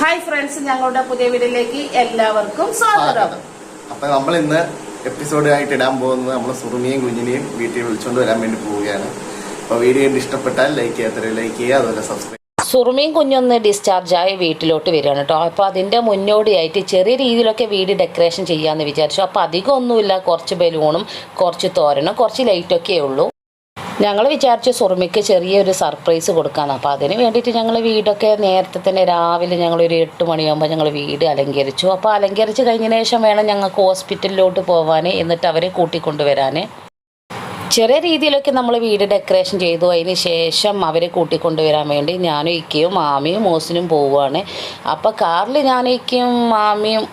Hi friends ഞങ്ങളുടെ പുതിയ വീഡിയോയിലേക്ക് എല്ലാവർക്കും സ്വാഗതം. അപ്പൊ നമ്മൾ ഇന്ന് എപ്പിസോഡ് ആയിട്ട് ഇടാൻ പോകുന്നത് നമ്മൾ സുറുമിയും കുഞ്ഞിനെയും വീട്ടിൽ വിളിച്ചുകൊണ്ട് വരാൻ വേണ്ടി പോവുകയാണ്. അപ്പൊ വീഡിയോ കണ്ട് ഇഷ്ടപ്പെട്ടാൽ ലൈക്ക് ചെയ്യാത്ത ലൈക്ക് ചെയ്യുക അതുപോലെ സബ്സ്ക്രൈബ് സുറുമിയും കുഞ്ഞൊന്ന് ഡിസ്ചാർജായി വീട്ടിലോട്ട് വരികയാണ് കേട്ടോ അപ്പോൾ അതിന്റെ മുന്നോടിയായിട്ട് ചെറിയ രീതിയിലൊക്കെ വീട് ഡെക്കറേഷൻ ചെയ്യാമെന്ന് വിചാരിച്ചു. അപ്പോൾ അധികമൊന്നുമില്ല കുറച്ച് ബലൂണും കുറച്ച് തോരണം കുറച്ച് ലൈറ്റൊക്കെ ഉള്ളൂ. ഞങ്ങൾ വിചാരിച്ചു സുറുമിക്ക് ചെറിയൊരു സർപ്രൈസ് കൊടുക്കാമെന്ന് അപ്പോൾ അതിന് വേണ്ടിയിട്ട് ഞങ്ങൾ വീടൊക്കെ നേരത്തെ തന്നെ രാവിലെ ഞങ്ങളൊരു എട്ട് മണിയാകുമ്പോൾ ഞങ്ങൾ വീട് അലങ്കരിച്ചു. അപ്പോൾ അലങ്കരിച്ച് കഴിഞ്ഞതിന് ശേഷം വേണം ഞങ്ങൾക്ക് ഹോസ്പിറ്റലിലോട്ട് പോകാൻ എന്നിട്ട് അവരെ കൂട്ടിക്കൊണ്ടുവരാൻ ചെറിയ രീതിയിലൊക്കെ നമ്മൾ വീട് ഡെക്കറേഷൻ ചെയ്തു. അതിന് ശേഷം അവരെ കൂട്ടിക്കൊണ്ടുവരാൻ വേണ്ടി ഞാനും ഇക്കയും മാമിയും മോസിനും പോവുകയാണ് അപ്പോൾ കാറിൽ ഞാനും ഇക്കയും മാമിയും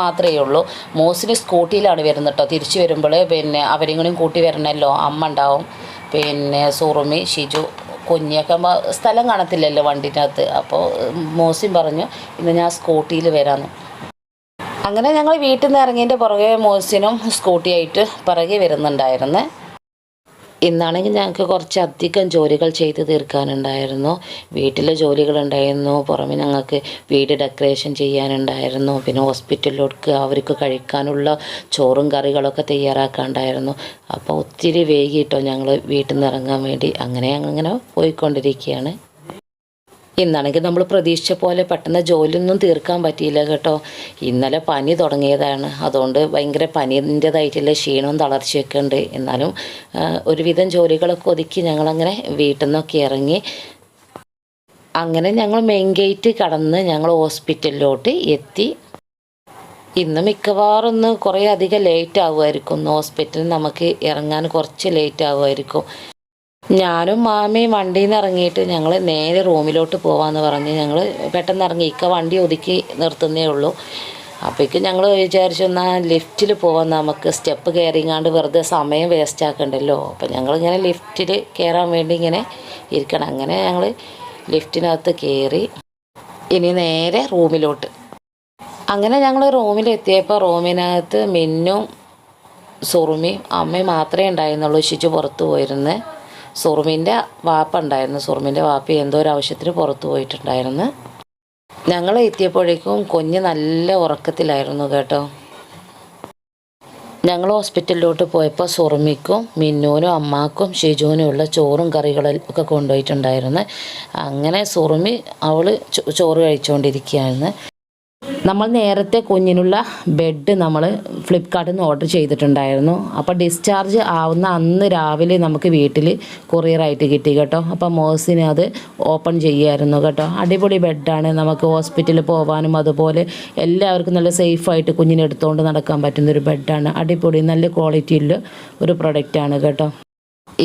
മാത്രമേ ഉള്ളൂ. മോസിന് സ്കൂട്ടിയിലാണ് വരുന്നത് കേട്ടോ തിരിച്ചു വരുമ്പോൾ പിന്നെ അവരെയും കൂടി കൂട്ടി വരണമല്ലോ അമ്മ ഉണ്ടാവും. പിന്നെ സുറുമി ഷിജു കുഞ്ഞൊക്കെ സ്ഥലം കാണത്തില്ലല്ലോ വണ്ടിനകത്ത്. അപ്പോൾ മോസിൻ പറഞ്ഞു ഇന്ന് ഞാൻ സ്കൂട്ടിയിൽ വരാമെന്ന് അങ്ങനെ ഞങ്ങൾ വീട്ടിൽ നിന്ന് ഇറങ്ങിയതിന്റെ പുറകെ മോസിനും സ്കൂട്ടിയായിട്ട് പുറകെ വരുന്നുണ്ടായിരുന്നു. ഇന്നാണെങ്കിൽ ഞങ്ങൾക്ക് കുറച്ച് അധികം ജോലികൾ ചെയ്ത് തീർക്കാനുണ്ടായിരുന്നു. വീട്ടിലെ ജോലികളുണ്ടായിരുന്നു. പുറമെ ഞങ്ങൾക്ക് വീട് ഡെക്കറേഷൻ ചെയ്യാനുണ്ടായിരുന്നു. പിന്നെ ഹോസ്പിറ്റലിലോട്ട് അവർക്ക് കഴിക്കാനുള്ള ചോറും കറികളൊക്കെ തയ്യാറാക്കാനുണ്ടായിരുന്നു. അപ്പോൾ ഒത്തിരി വൈകിട്ടോ ഞങ്ങൾ വീട്ടിൽ നിന്ന് ഇറങ്ങാൻ വേണ്ടി. അങ്ങനെ അങ്ങനെ പോയിക്കൊണ്ടിരിക്കുകയാണ്. ഇന്നാണെങ്കിൽ നമ്മൾ പ്രതീക്ഷിച്ച പോലെ പെട്ടെന്ന് ജോലിയൊന്നും തീർക്കാൻ പറ്റിയില്ല കേട്ടോ. ഇന്നലെ പനി തുടങ്ങിയതാണ്. അതുകൊണ്ട് ഭയങ്കര പനീന്റെതായിട്ടുള്ള ക്ഷീണവും തളർച്ചയൊക്കെ ഉണ്ട്. എന്നാലും ഒരുവിധം ജോലികളൊക്കെ ഒതുക്കി ഞങ്ങളങ്ങനെ വീട്ടിൽ നിന്നൊക്കെ ഇറങ്ങി അങ്ങനെ ഞങ്ങൾ മെയിൻ ഗേറ്റ് കടന്ന് ഞങ്ങൾ ഹോസ്പിറ്റലിലോട്ട് എത്തി. ഇന്ന് മിക്കവാറും ഒന്ന് കുറേ അധികം ലേറ്റ് ആവുമായിരിക്കും. ഹോസ്പിറ്റലിൽ നമുക്ക് ഇറങ്ങാൻ കുറച്ച് ലേറ്റ് ആവുമായിരിക്കും. ഞാനും മാമയും വണ്ടിയിൽ നിന്ന് ഇറങ്ങിയിട്ട് ഞങ്ങൾ നേരെ റൂമിലോട്ട് പോവാന്ന് പറഞ്ഞ് ഞങ്ങൾ പെട്ടെന്ന് ഇറങ്ങി. ഇക്ക വണ്ടി ഒതുക്കി നിർത്തുന്നേ ഉള്ളൂ. അപ്പോഴേക്കും ഞങ്ങൾ വിചാരിച്ചു എന്നാൽ ലിഫ്റ്റിൽ പോവാൻ നമുക്ക്. സ്റ്റെപ്പ് കയറിങ്ങാണ്ട് വെറുതെ സമയം വേസ്റ്റ് ആക്കണ്ടല്ലോ. അപ്പം ഞങ്ങളിങ്ങനെ ലിഫ്റ്റിൽ കയറാൻ വേണ്ടി ഇങ്ങനെ ഇരിക്കണം. അങ്ങനെ ഞങ്ങൾ ലിഫ്റ്റിനകത്ത് കയറി ഇനി നേരെ റൂമിലോട്ട്. അങ്ങനെ ഞങ്ങൾ റൂമിലെത്തിയപ്പോൾ റൂമിനകത്ത് മിന്നും സുറുമിയും അമ്മയും മാത്രമേ ഉണ്ടായിരുന്നുള്ളൂ. ശിശു പുറത്തു പോയിരുന്നത് സുറുമിന്റെ വാപ്പ ഉണ്ടായിരുന്നു സുറുമിന്റെ വാപ്പ എന്തോ ഒരു ആവശ്യത്തിന് പുറത്തു പോയിട്ടുണ്ടായിരുന്നു. ഞങ്ങൾ എത്തിയപ്പോഴേക്കും കുഞ്ഞ് നല്ല ഉറക്കത്തിലായിരുന്നു കേട്ടോ. ഞങ്ങൾ ഹോസ്പിറ്റലിലോട്ട് പോയപ്പോൾ സുറുമിക്കും മിന്നൂനും അമ്മാക്കും ഷിജുവിനും ഉള്ള ചോറും കറികളും ഒക്കെ കൊണ്ടുപോയിട്ടുണ്ടായിരുന്നു. അങ്ങനെ സുറുമി അവൾ ചോറ് കഴിച്ചുകൊണ്ടിരിക്കുകയായിരുന്നു നമ്മൾ നേരത്തെ കുഞ്ഞിനുള്ള ബെഡ് നമ്മൾ ഫ്ലിപ്കാർട്ടിൽ നിന്ന് ഓർഡർ ചെയ്തിട്ടുണ്ടായിരുന്നു. അപ്പോൾ ഡിസ്ചാർജ് ആവുന്ന അന്ന് രാവിലെ നമുക്ക് വീട്ടിൽ കൊറിയറായിട്ട് കിട്ടി കേട്ടോ. അപ്പോൾ മോസിന് അത് ഓപ്പൺ ചെയ്യായിരുന്നു കേട്ടോ. അടിപൊളി ബെഡാണ് നമുക്ക് ഹോസ്പിറ്റലിൽ പോകാനും അതുപോലെ എല്ലാവർക്കും നല്ല സേഫായിട്ട് കുഞ്ഞിനെ എടുത്തുകൊണ്ട് നടക്കാൻ പറ്റുന്ന ഒരു ബെഡാണ് അടിപൊളി നല്ല ക്വാളിറ്റിയുള്ള ഒരു പ്രൊഡക്റ്റാണ് കേട്ടോ.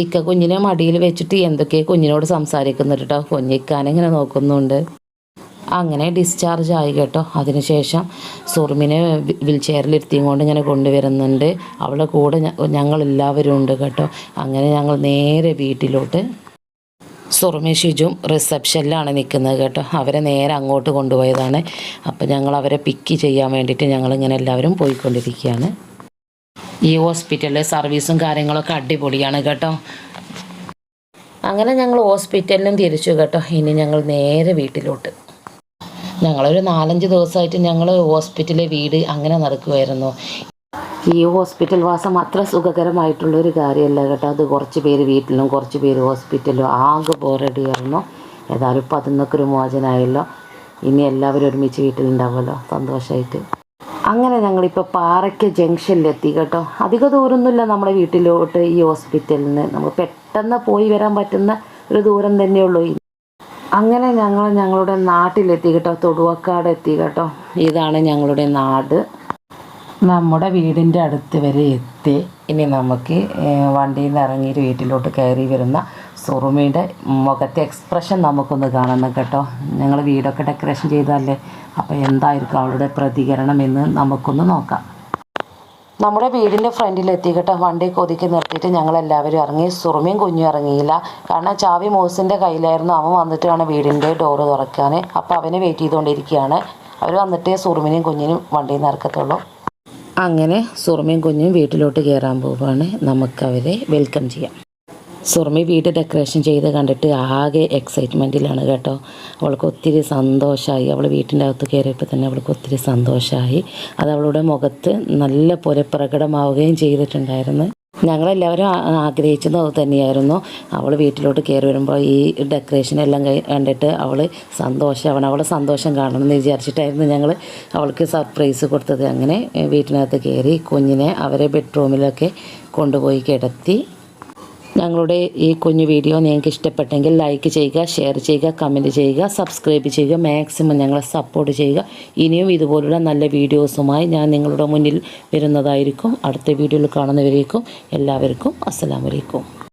ഇക്ക കുഞ്ഞിനെ മടിയിൽ വെച്ചിട്ട് എന്തൊക്കെയോ കുഞ്ഞിനോട് സംസാരിക്കുന്നുണ്ട് കേട്ടോ. കുഞ്ഞിക്കാനിങ്ങനെ നോക്കുന്നുണ്ട്. അങ്ങനെ ഡിസ്ചാർജ് ആയി കേട്ടോ. അതിനുശേഷം സുറുമിനെ വീൽ ചെയറിലിരുത്തിയും കൊണ്ട് ഇങ്ങനെ കൊണ്ടുവരുന്നുണ്ട്. അവളുടെ കൂടെ ഞങ്ങളെല്ലാവരും ഉണ്ട് കേട്ടോ. അങ്ങനെ ഞങ്ങൾ നേരെ വീട്ടിലോട്ട് സുറുമി ഷിജും റിസപ്ഷനിലാണ് നിൽക്കുന്നത് കേട്ടോ. അവരെ നേരെ അങ്ങോട്ട് കൊണ്ടുപോയതാണ്. അപ്പോൾ ഞങ്ങൾ അവരെ പിക്ക് ചെയ്യാൻ വേണ്ടിയിട്ട് ഞങ്ങളിങ്ങനെ എല്ലാവരും പോയിക്കൊണ്ടിരിക്കുകയാണ്. ഈ ഹോസ്പിറ്റലിലെ സർവീസും കാര്യങ്ങളൊക്കെ അടിപൊളിയാണ് കേട്ടോ. അങ്ങനെ ഞങ്ങൾ ഹോസ്പിറ്റലിലും തിരിച്ചു കേട്ടോ. ഇനി ഞങ്ങൾ നേരെ വീട്ടിലോട്ട്. ഞങ്ങളൊരു നാലഞ്ച് ദിവസമായിട്ട് ഞങ്ങൾ ഹോസ്പിറ്റലിലെ വീട് അങ്ങനെ നടക്കുമായിരുന്നു ഈ ഹോസ്പിറ്റൽ വാസം അത്ര സുഖകരമായിട്ടുള്ള ഒരു കാര്യമല്ല കേട്ടോ. അത് കുറച്ച് പേര് വീട്ടിലും കുറച്ച് പേര് ഹോസ്പിറ്റലിലും ആകെ ബോറടിയായിരുന്നു ഏതായാലും ഇപ്പം അതിന്നൊക്കെ ഒരു മോചനമായല്ലോ ഇനി എല്ലാവരും ഒരുമിച്ച് വീട്ടിലുണ്ടാവുമല്ലോ സന്തോഷമായിട്ട്. അങ്ങനെ ഞങ്ങളിപ്പോൾ പാറയ്ക്ക ജംഗ്ഷനിലെത്തി കേട്ടോ. അധിക ദൂരമൊന്നുമില്ല നമ്മുടെ വീട്ടിലോട്ട് ഈ ഹോസ്പിറ്റലിൽ നിന്ന്. നമുക്ക് പെട്ടെന്ന് പോയി വരാൻ പറ്റുന്ന ഒരു ദൂരം തന്നെയുള്ളൂ. അങ്ങനെ ഞങ്ങൾ ഞങ്ങളുടെ നാട്ടിലെത്തി കേട്ടോ തൊടുവക്കാട് എത്തി കേട്ടോ. ഇതാണ് ഞങ്ങളുടെ നാട്. നമ്മുടെ വീടിന്റെ അടുത്ത് വരെ എത്തി. ഇനി നമുക്ക് വണ്ടിയിൽ നിന്ന് ഇറങ്ങിയിട്ട് വീട്ടിലോട്ട് കയറി വരുന്ന സുറുമിയുടെ മുഖത്തെ എക്സ്പ്രഷൻ നമുക്കൊന്ന് കാണണം കേട്ടോ. ഞങ്ങൾ വീടൊക്കെ ഡെക്കറേഷൻ ചെയ്തതല്ലേ? അപ്പോൾ എന്തായിരിക്കും അവളുടെ പ്രതികരണം എന്ന് നമുക്കൊന്ന് നോക്കാം. നമ്മുടെ വീടിന്റെ ഫ്രണ്ടിലെത്തി കേട്ടോ. വണ്ടി കൊതുക്കി നിർത്തിയിട്ട് ഞങ്ങളെല്ലാവരും ഇറങ്ങി. സുറുമിയും കുഞ്ഞും ഇറങ്ങിയില്ല. കാരണം ചാവി മോസിന്റെ കയ്യിലായിരുന്നു. അവൻ വന്നിട്ട് വേണം വീടിന്റെ ഡോറ് തുറക്കാൻ അപ്പോൾ അവനെ വെയിറ്റ് ചെയ്തുകൊണ്ടിരിക്കുകയാണ്. അവർ വന്നിട്ട് സുറുമിനെയും കുഞ്ഞിനും വണ്ടിയിൽ നിന്ന് ഇറക്കത്തുള്ളൂ. അങ്ങനെ സുറുമിയും കുഞ്ഞും വീട്ടിലോട്ട് കയറാൻ പോവുകയാണ് നമുക്കവരെ വെൽക്കം ചെയ്യാം. സുർമി വീട് ഡെക്കറേഷൻ ചെയ്ത് കണ്ടിട്ട് ആകെ എക്സൈറ്റ്മെന്റിലാണ് കേട്ടോ. അവൾക്ക് ഒത്തിരി സന്തോഷമായി അവൾ വീട്ടിന്റെ അകത്ത് കയറിയപ്പോൾ തന്നെ അവൾക്ക് ഒത്തിരി സന്തോഷമായി അത് അവളുടെ മുഖത്ത് നല്ല പോലെ പ്രകടമാവുകയും ചെയ്തിട്ടുണ്ടായിരുന്നു. ഞങ്ങളെല്ലാവരും ആഗ്രഹിച്ചത് തന്നെയായിരുന്നു. അവൾ വീട്ടിലോട്ട് കയറി വരുമ്പോൾ ഈ ഡെക്കറേഷൻ എല്ലാം കണ്ടിട്ട് അവൾ സന്തോഷമാവണം അവളെ സന്തോഷം കാണണം എന്ന് വിചാരിച്ചിട്ടായിരുന്നു ഞങ്ങൾ അവൾക്ക് സർപ്രൈസ് കൊടുത്തത്. അങ്ങനെ വീട്ടിനകത്ത് കയറി കുഞ്ഞിനെ അവരെ ബെഡ്റൂമിലൊക്കെ കൊണ്ടുപോയി കിടത്തി ഞങ്ങളുടെ ഈ കുഞ്ഞു വീഡിയോ നിങ്ങൾക്ക് ഇഷ്ടപ്പെട്ടെങ്കിൽ ലൈക്ക് ചെയ്യുക ഷെയർ ചെയ്യുക കമന്റ് ചെയ്യുക സബ്സ്ക്രൈബ് ചെയ്യുക മാക്സിമം ഞങ്ങളെ സപ്പോർട്ട് ചെയ്യുക. ഇനിയും ഇതുപോലുള്ള നല്ല വീഡിയോസുമായി ഞാൻ നിങ്ങളുടെ മുന്നിൽ വരുന്നതായിരിക്കും. അടുത്ത വീഡിയോയിൽ കാണുന്നവരേക്കും എല്ലാവർക്കും അസ്സലാമലൈക്കും